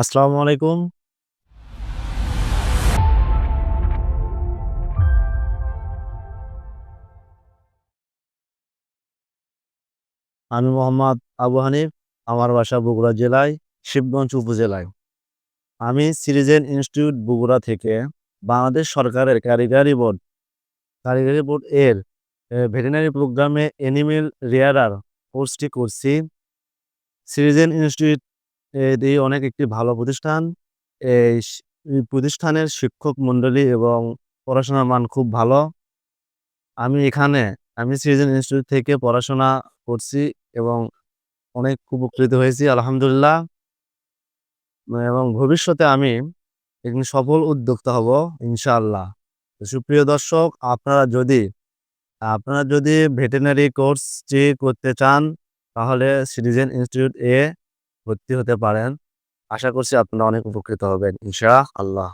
আসসালামু আলাইকুম। আমি মোহাম্মদ আবু হানিফ। আমার বাসা বগুড়া জেলায়, শিবগঞ্জ উপজেলায়। আমি সিরিজেন ইনস্টিটিউট বগুড়া থেকে বাংলাদেশ সরকারের কারিগরি বোর্ড কারিগরি বোর্ড এর, এ, ভেটেরিনারি প্রোগ্রামে অ্যানিমেল রেয়ারার কোর্সটি করছি। সিরিজেন ইনস্টিটিউট এটি অনেক একটি ভালো প্রতিষ্ঠান। এই প্রতিষ্ঠানের শিক্ষক মণ্ডলী এবং পড়াশোনার মান খুব ভালো। আমি এখানে, আমি সিরিজেন ইনস্টিটিউট থেকে পড়াশোনা করছি এবং অনেক উপকৃত হয়েছি, আলহামদুলিল্লাহ। এবং ভবিষ্যতে আমি একজন সফল উদ্যোক্তা হব, ইনশাআল্লাহ। সুপ্রিয় দর্শক, আপনারা যদি আপনারা যদি ভেটেরিনারি কোর্সটি করতে চান, তাহলে সিরিজেন ইনস্টিটিউট এ ভর্তি হতে পারেন। আশা করছি আপনারা অনেক উপকৃত হবেন ইনশাআল্লাহ।